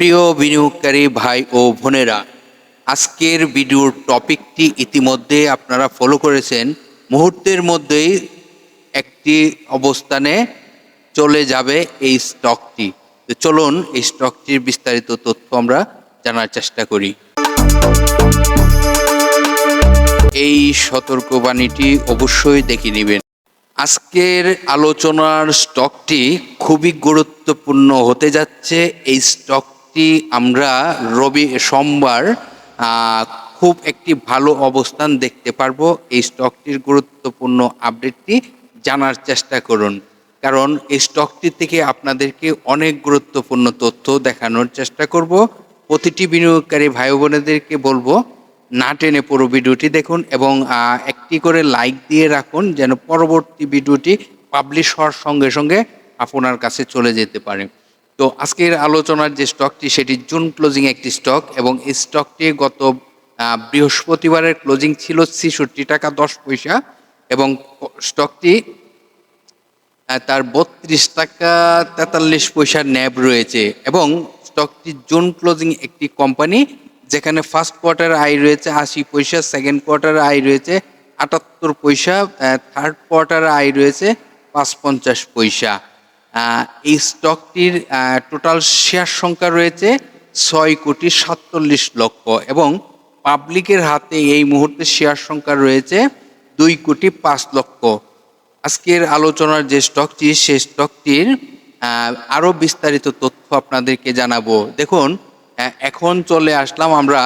প্রিয় বিনিয়োগকারী ভাই ও বোনেরা, আজকের ভিডিওর টপিকটি ইতিমধ্যে আপনারা ফলো করেছেন। মুহূর্তের মধ্যেই একটি অবস্থানে চলে যাবে এই স্টকটি তো চলুন এই স্টকটির বিস্তারিত তথ্য আমরা জানার চেষ্টা করি। এই সতর্কবাণীটি অবশ্যই দেখে নেবেন। আজকের আলোচনার স্টকটি খুবই গুরুত্বপূর্ণ হতে যাচ্ছে এই স্টকটি আমরা রবি সোমবার খুব একটি ভালো অবস্থান দেখতে পারব। এই স্টকটির গুরুত্বপূর্ণ আপডেটটি জানার চেষ্টা করুন। কারণ এই স্টকটি থেকে আপনাদেরকে অনেক গুরুত্বপূর্ণ তথ্য দেখানোর চেষ্টা করব। প্রতিটি বিনিয়োগকারী ভাই বোনেদেরকে বলব, না টেনে পুরো ভিডিওটি দেখুন এবং একটি করে লাইক দিয়ে রাখুন যেন পরবর্তী ভিডিওটি পাবলিশ হওয়ার সঙ্গে সঙ্গে আপনার কাছে চলে যেতে পারে। তো আজকের আলোচনার যে স্টকটি সেটি জুন ক্লোজিং একটি স্টক এবং এই স্টকটি গত বৃহস্পতিবারের ক্লোজিং ছিল ছেষট্টি টাকা দশ পয়সা এবং স্টকটি তার বত্রিশ টাকা তেতাল্লিশ পয়সার ন্যাব রয়েছে এবং স্টকটি জুন ক্লোজিং একটি কোম্পানি যেখানে ফার্স্ট কোয়ার্টার আয় রয়েছে আশি পয়সা সেকেন্ড কোয়ার্টার আয় রয়েছে আটাত্তর পয়সা থার্ড কোয়ার্টার আয় রয়েছে পাঁচ পঞ্চাশ পয়সা। এই স্টকটির টোটাল শেয়ার সংখ্যা রয়েছে ছয় কোটি সাতচল্লিশ লক্ষ এবং পাবলিকের হাতে এই মুহূর্তে শেয়ার সংখ্যা রয়েছে দুই কোটি পাঁচ লক্ষ। আজকের আলোচনার যে স্টকটি সেই স্টকটির আরও বিস্তারিত তথ্য আপনাদেরকে জানাব। দেখুন এখন চলে আসলাম আমরা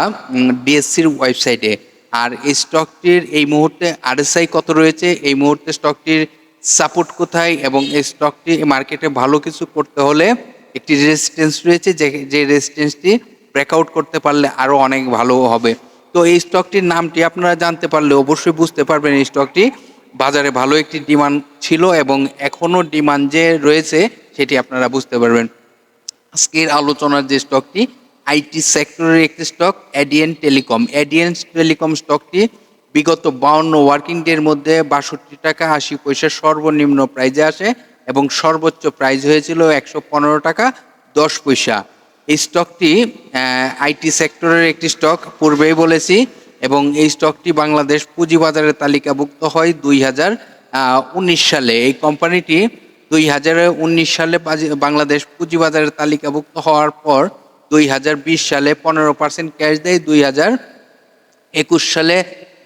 ডিএসসির ওয়েবসাইটে আর এই স্টকটির এই মুহূর্তে আরএসআই কত রয়েছে? এই মুহূর্তে স্টকটির সাপোর্ট কোথায় এবং এই স্টকটি মার্কেটে ভালো কিছু করতে হলে একটি রেজিস্ট্যান্স রয়েছে যে যে রেজিস্ট্যান্সটি ব্রেকআউট করতে পারলে আরও অনেক ভালো হবে। তো এই স্টকটির নামটি আপনারা জানতে পারলে অবশ্যই বুঝতে পারবেন এই স্টকটি বাজারে ভালো একটি ডিমান্ড ছিল এবং এখনও ডিমান্ড যে রয়েছে সেটি আপনারা বুঝতে পারবেন। আজকের আলোচনার যে স্টকটি আইটি সেক্টরের একটি স্টক এডিএন টেলিকম এডিএন টেলিকম স্টকটি বিগত বাউন্ন ওয়ার্কিং ডের মধ্যে বাষট্টি টাকা, আশি পয়সা সর্বনিম্ন প্রাইজে আসে এবং সর্বোচ্চ প্রাইজ হয়েছিল একশো পনেরো টাকা, দশ পয়সা। এই স্টকটি আইটি সেক্টরের একটি স্টক, পূর্বেই বলেছি, এবং এই স্টকটি বাংলাদেশ পুঁজিবাজারে তালিকাভুক্ত হয় দুই হাজার উনিশ সালে। এই কোম্পানিটি দুই হাজার উনিশ সালে বাংলাদেশ পুঁজিবাজারের তালিকাভুক্ত হওয়ার পর দুই হাজার বিশ সালে পনেরো পার্সেন্ট ক্যাশ দেয়, দুই হাজার একুশ সালে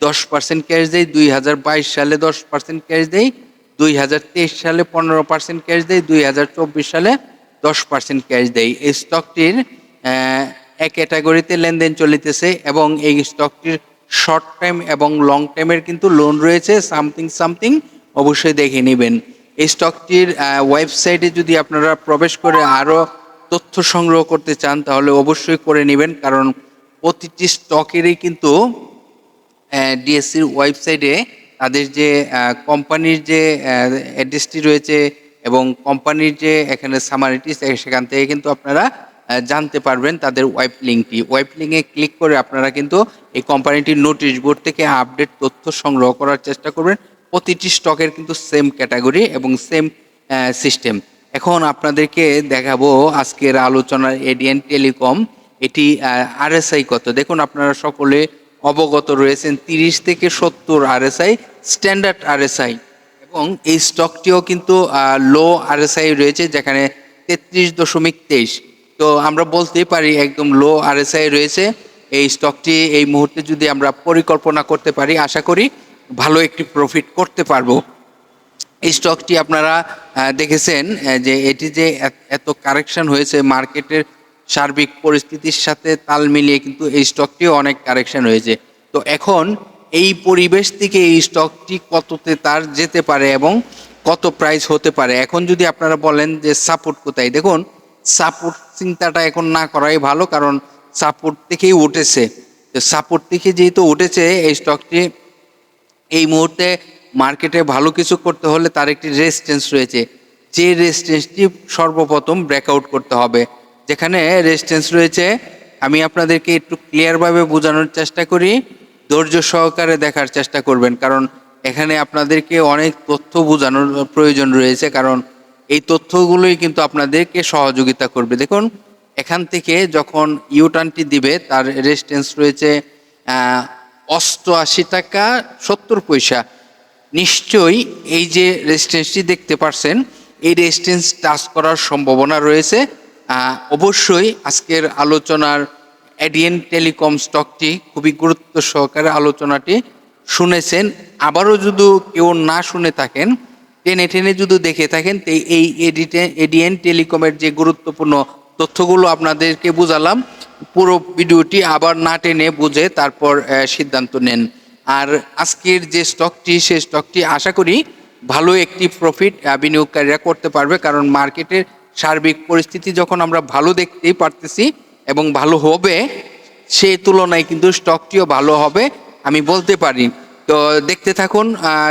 দশ পার্সেন্ট ক্যাশ দেয় দুই হাজার বাইশ সালে দশ পার্সেন্ট ক্যাশ দেয় দুই হাজার তেইশ সালে পনেরো পার্সেন্ট ক্যাশ দেয় দুই হাজার চব্বিশ সালে দশ পার্সেন্ট ক্যাশ দেয় এই স্টকটির এক ক্যাটাগরিতে লেনদেন চলিতেছে এবং এই স্টকটির শর্ট টাইম এবং লং টাইমের কিন্তু লোন রয়েছে সামথিং সামথিং অবশ্যই দেখে নেবেন। এই স্টকটির ওয়েবসাইটে যদি আপনারা প্রবেশ করে আরও তথ্য সংগ্রহ করতে চান, তাহলে অবশ্যই করে নেবেন, কারণ প্রতিটি স্টকেরই কিন্তু ডিএসসির ওয়েবসাইটে তাদের যে কোম্পানির যে অ্যাড্রেসটি রয়েছে এবং কোম্পানির যে এখানে সামারিটি সেখান থেকে কিন্তু আপনারা জানতে পারবেন তাদের ওয়েব লিঙ্কটি ওয়েব লিঙ্কে ক্লিক করে আপনারা কিন্তু এই কোম্পানিটির নোটিশ বোর্ড থেকে আপডেট তথ্য সংগ্রহ করার চেষ্টা করবেন। প্রতিটি স্টকের কিন্তু সেম ক্যাটাগরি এবং সেম সিস্টেম এখন আপনাদেরকে দেখাবো আজকের আলোচনার এডিএন টেলিকম এটি আরএসআই কত। দেখুন আপনারা সকলে অবগত রয়েছেন তিরিশ থেকে সত্তর আরএসআই, স্ট্যান্ডার্ড আরএসআই। এবং এই স্টকটিও কিন্তু লো আরএসআই রয়েছে যেখানে তেত্রিশ দশমিক তেইশ। তো আমরা বলতেই পারি একদম লো আরএসআই রয়েছে। এই স্টকটি এই মুহূর্তে যদি আমরা পরিকল্পনা করতে পারি, আশা করি ভালো একটি প্রফিট করতে পারব। এই স্টকটি আপনারা দেখেছেন যে এটি যে এত- কারেকশন হয়েছে মার্কেটের সার্বিক পরিস্থিতির সাথে তাল মিলিয়ে কিন্তু এই স্টকটিও অনেক কারেকশন হয়েছে। তো এখন এই পরিবেশ থেকে এই স্টকটি কততে তার যেতে পারে এবং কত প্রাইস হতে পারে? এখন যদি আপনারা বলেন যে সাপোর্ট কোথায়? দেখুন সাপোর্ট চিন্তাটা এখন না করাই ভালো কারণ সাপোর্ট থেকেই উঠেছে। তো সাপোর্ট থেকে যেহেতু উঠেছে, এই স্টকটি এই মুহূর্তে মার্কেটে ভালো কিছু করতে হলে তার একটি রেজিস্ট্যান্স রয়েছে। যে রেজিস্ট্যান্সটি সর্বপ্রথম ব্রেকআউট করতে হবে। যেখানে রেজিস্ট্যান্স রয়েছে, আমি আপনাদেরকে একটু ক্লিয়ারভাবে বোঝানোর চেষ্টা করি, ধৈর্য সহকারে দেখার চেষ্টা করবেন, কারণ এখানে আপনাদেরকে অনেক তথ্য বোঝানোর প্রয়োজন রয়েছে, কারণ এই তথ্যগুলোই কিন্তু আপনাদেরকে সহযোগিতা করবে। দেখুন, এখান থেকে যখন ইউটার্নটি দিবে, তার রেজিস্ট্যান্স রয়েছে অষ্টআশি টাকা, সত্তর পয়সা। নিশ্চয়ই এই যে রেজিস্ট্যান্সটি দেখতে পারছেন, এই রেজিস্ট্যান্স টাচ করার সম্ভাবনা রয়েছে। অবশ্যই আজকের আলোচনার এডিএন টেলিকম স্টকটি খুবই গুরুত্ব সহকারে আলোচনাটি শুনেছেন। আবারও যদি কেউ না শুনে থাকেন, টেনে টেনে যদি দেখে থাকেন, তো এই এডিটে, এডিএন টেলিকমের যে গুরুত্বপূর্ণ তথ্যগুলো আপনাদেরকে বুঝালাম, পুরো ভিডিওটি আবার না টেনে বুঝে তারপর সিদ্ধান্ত নেন। আর আজকের যে স্টকটি, সেই স্টকটি আশা করি ভালো একটি প্রফিট বিনিয়োগকারীরা করতে পারবে, কারণ মার্কেটের সার্বিক পরিস্থিতি যখন আমরা ভালো দেখতেই পারতেছি এবং ভালো হবে সেই তুলনায় কিন্তু স্টকটিও ভালো হবে, আমি বলতে পারি। তো দেখতে থাকুন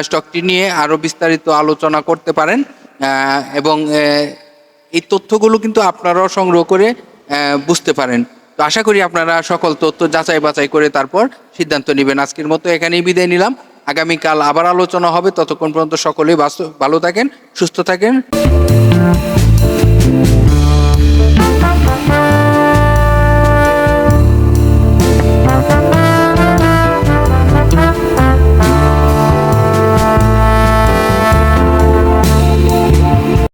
স্টকটি নিয়ে আরও বিস্তারিত আলোচনা করতে পারেন এবং এই তথ্যগুলো কিন্তু আপনারাও সংগ্রহ করে বুঝতে পারেন। তো আশা করি আপনারা সকল তথ্য যাচাই বাছাই করে তারপর সিদ্ধান্ত নেবেন। আজকের মতো এখানেই বিদায় নিলাম। আগামীকাল আবার আলোচনা হবে। ততক্ষণ পর্যন্ত সকলেই ভালো থাকেন, সুস্থ থাকেন।